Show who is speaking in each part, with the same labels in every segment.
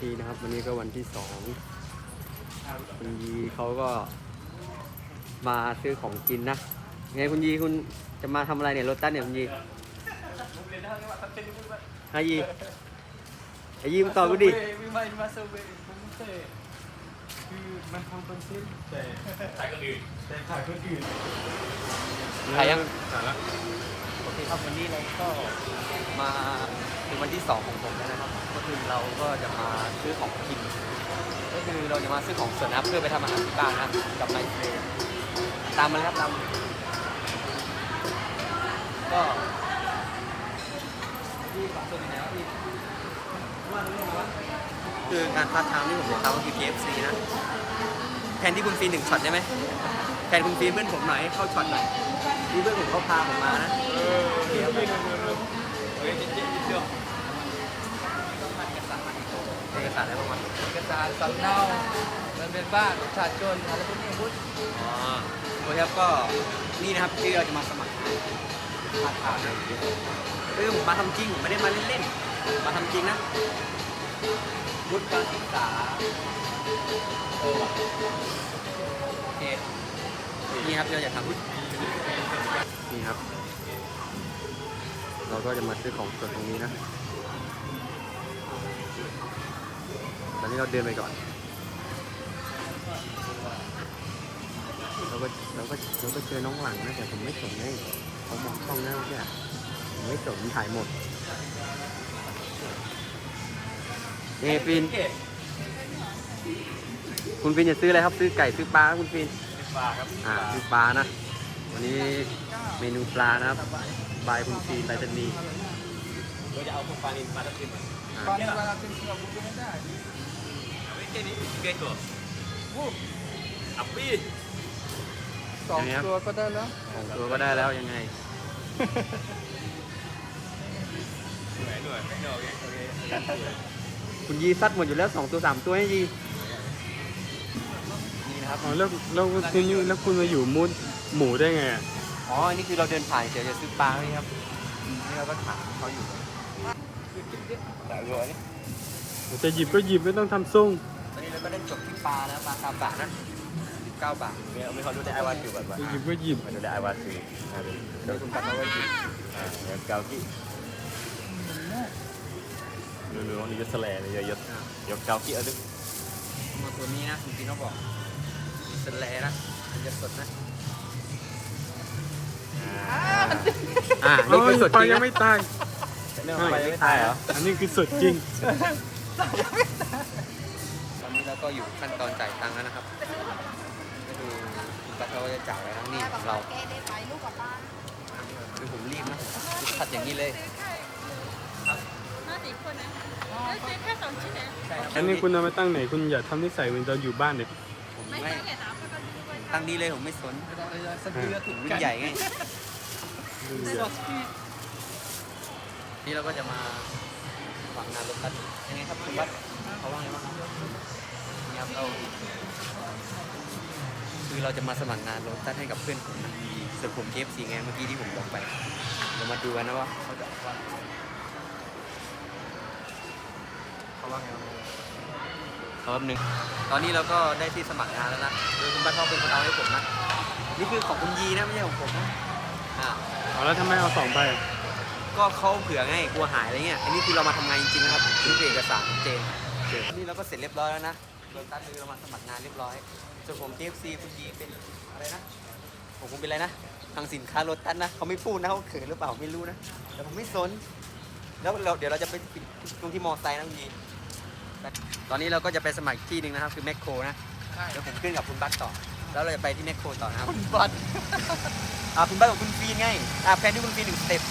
Speaker 1: KFC นะครับ วันนี้ก็วันที่สองคุณยีเขาก็ มาซื้อของกินนะไงคุณยีคุณจะมาทำอะไรเนี่ยรถตัสเนี่ยคุณยีฮายีไอยีมาต่อกูดิ
Speaker 2: วิมามาเซอร์เวย์ผมไม่เคยคือมันทำคอนเทนแต่ขายคนอื่นแต่ขายคนอื่น
Speaker 1: ถ่ายยัง
Speaker 2: ขายแล้ว
Speaker 1: โอเคครับวันนี้เราก็มา ถึงวันที่สองของผมแล้วนะครับ ก็คือเราก็จะมาซื้อของกิน ก็คือเราจะมาซื้อของส่วนนะเพื่อไปทำอาหารที่บ้านนะกับไมเฟรนตามมาเลยครับตามก็พี่ฝากตัวอยู่ไหนวะพี่ว่าเรื่องอะไรวะคืองานพาร์ทไทม์ที่ผมจะทำก็คือ KFC นะแทนที่คุณฟีนหนึ่งช็อตได้ไหมแทนคุณฟีเพื่อนผมหน่อยให้เข้าช็อตหน่อยนี่เพื่อนผมเขาพาผมมานะ
Speaker 2: อ
Speaker 1: กสารอะไรบ้างวะ
Speaker 2: เอกสารสำเนามันเป็นบ้านประชาชนอะไรพวกนี้พุทธ
Speaker 1: อ๋อโอเคครับก็นี่นะครับที่เราจะมาสมัครพาร์ทไทม์นะเออผมมาทำจริงผมไม่ได้มาเล่นๆมาทำจริงนะวุฒิการศึกษาเออว่ะโอเคนี่ครับที่เราจะทำนี่ครับ เราก็จะมาซื้อของส่วนตรงนี้นะ เราเดินไปก่อนเราก็เราก็เราก็เจอน้องหลังนะแต่ผมไม่สนเลยเขามองกล้องหน้าเนี่ยผมไม่สนถ่ายหมดเอยฟิน คุณฟินจะซื้ออะไรครับ ซื้อไก่ซื้อปลาครับคุณฟิน
Speaker 2: สิบบาทครับ
Speaker 1: อ่าซื้อปลานะ วันนี้เมนูปลานะครับ บายคุณฟินบายจันนี
Speaker 2: เราจะเอาพวกปลานินมาตัดขึ้นมา
Speaker 1: อ่า
Speaker 2: ปลานินมาตัดขึ้นเราบุกไม่ได้ ไม่ใช่นี่เกย์ตัววู้อัปปี้สองตัวก็ได้แล้ว
Speaker 1: ของตัวก็ได้แล้วยังไง
Speaker 2: หน่วยหน่วยไม่หน่วยโอเคโอเค
Speaker 1: คุณยีซัดหมดอยู่แล้วสองตัวสามตัวให้ยีนี่นะครับ
Speaker 3: อ๋อแล้วแล้วคุณอยู่แล้วคุณมาอยู่มูดหมูได้ไงอะ
Speaker 1: อ๋ออันนี้คือเราเดินผ่านเฉยๆจะซื้อปลาไหมครับอืมนี่เราก็ถามเขาอยู่
Speaker 2: แต่รวย
Speaker 3: จะหยิบก็หยิบไม่ต้องทำส่ง
Speaker 1: ตอนนี้เรา ก็ได้จบที่ปลาแล้วปลาคาบะนะ19 บาท
Speaker 2: ไม่เอาไม่เขาดูได้ไอวาสิวแบบว่า
Speaker 3: จะหยิบก็หยิบ
Speaker 2: มันดูได้ไอวาสิวเดี๋ยวคุณตัดเอาไว้กินอ่าเดี๋ยวเกากี้รู้ๆนี่ยศแลนี่ยศยศเกากี้เอาดิ
Speaker 1: มาตัวนี้นะคุณพี่เขาบอกมีสแลนะมันจะสดนะอ่านี่คือสด
Speaker 3: ป
Speaker 1: จ
Speaker 3: ลา
Speaker 1: ริง
Speaker 3: ยัง
Speaker 1: นะ
Speaker 3: ไม่ตาย
Speaker 2: เนี่ยไปไม่ตายเหรอ
Speaker 3: อันนี้คือสดจริง
Speaker 1: ตอนนี้เราก็อยู่ขั้นตอนจ่ายตังค์แล้วนะครับก็ดูคุณปัทเขาจะจ่ายอะไรทั้งนี้ของเรา
Speaker 4: แกได้ไปลูกกับป้า
Speaker 1: คือผมรีบนะผมขัดอย่างนี้เลย
Speaker 4: ห้าสิบคนนะแล้วซื้อแค่สองชิ้น
Speaker 1: นะ
Speaker 3: อันนี้คุณเอามาตั้งไหนคุณอย่าทำนิสัยเหมือนตอนอยู่บ้านเด็ก
Speaker 1: ผม
Speaker 4: ไม่
Speaker 1: ไม่
Speaker 4: ใช่แค่น้ำก็ต้องดูด้วย
Speaker 1: ตั้งนี้เลยผมไม่สน
Speaker 2: สักทีละ
Speaker 1: ผ
Speaker 2: ถุง
Speaker 1: มรุ่นใหญ่ไงนี่เราก็จะมาฝังงานรถบัสยังไงครับคุณบัสเขาว่าไงบ้างครับนี่ครับ เราคือเราจะมาสมัครงานรถบัสให้กับเพื่อนผมนะส่วนผมเคฟซีไงเมื่อกี้ที่ผมบอกไปเรามาดูกันนะว่าเขาจะว่าเขาว่าไงบ้างเขาแป๊บนึงตอนนี้เราก็ได้ที่สมัครงานแล้วนะโดยคุณบัสเขาเป็นคนเอาให้ผมนะนี่คือของคุณยีนะไม่ใช่ของผมนะอ่า
Speaker 3: เอาแล้วทำไมเอาสองใบ
Speaker 1: ก็เขาเผื่อไงกลัวหายอะไรเงี้ยอันนี้คือเรามาทำงานจริงๆนะครับคือเอกสารชัดเจนนี่เราก็เสร็จเรียบร้อยแล้วนะ โดยการคือเรามาสมัครงานเรียบร้อย ส่วนผม KFC คุณดีเป็นอะไรนะ ผมคงเป็นอะไรนะทางสินค้ารถตันนะเขาไม่พูดนะเขาเขินหรือเปล่าไม่รู้นะแต่ผมไม่สน แล้วเราเดี๋ยวเราจะไปปิดตรงที่มอไซค์นะคุณดีตอนนี้เราก็จะไปสมัครอีกที่หนึ่งนะครับ คือแมคโครนะเดี๋ยวผมขึ้นกับคุณบัสต่อ แล้วเราจะไปที่แมคโครต่อนะครับคุณบัสอ่าคุณบัสกับคุณฟีนไงอ่าแพนที่คุณฟีนหนึ่งสเต็ป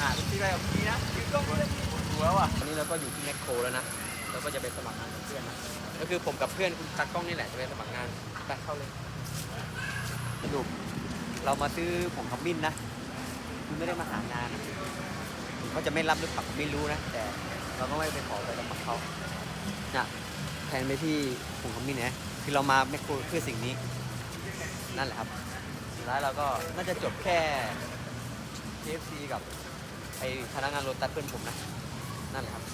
Speaker 1: อ่าเป็นที่ไรกับพี่นะยืนกล้องด้วยดูแล้วอะวันนี้เราก็อยู่ที่แมคโครแล้วนะ เราก็จะไปสมัครงานกับเพื่อนนะก็คือผมกับเพื่อนคุณตักกล้องนี่แหละจะไปสมัครงานตักเข้าเลยสรุปเรามาซื้อผงขมิ้นนะคือไม่ได้มาหางานเขาจะไม่รับหรือเปล่าผมไม่รู้นะ แต่เราก็ไม่ไปขอไปสมัครเขาเนี่ยแทนไปที่ผงขมิ้นนะคือเรามาแมคโครเพื่อสิ่งนี้ นั่นแหละครับสุดท้ายเราก็น่าจะจบแค่ KFC กับไอพนักงานโรตัสเพื่อนผมนะ นั่นแหละครับ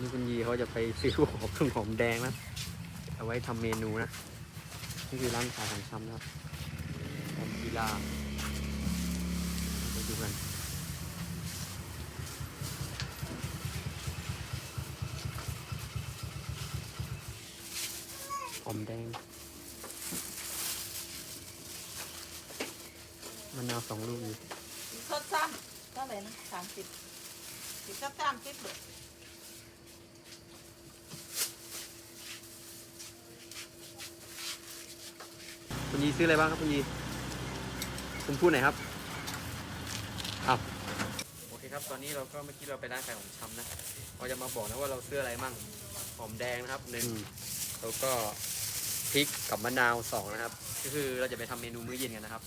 Speaker 1: นี่คุณยีเขาจะไปซื้อหอมเครื่องหอมแดงนะ เอาไว้ทำเมนูนะ นี่คือร้านขายของชำนะครับหอมกีฬาไปดูกันหอมแดงมะนาวสองลูกอยู่
Speaker 4: สดซ้ำเท่าไหร่นะสามสิบสิบสามสิบเลย
Speaker 1: คุณยีซื้ออะไรบ้างครับคุณยีคุณพูดหน่อยครับอ้าวโอเคครับ ตอนนี้เราก็เมื่อกี้เราไปร้านขายของชำนะเราจะมาบอกนะว่าเราซื้ออะไรมั่งหอมแดงนะครับหนึ่งแล้วก็พริกกับมะนาวสองนะครับ ก็คือเราจะไปทำเมนูมื้อเย็นกันนะครับ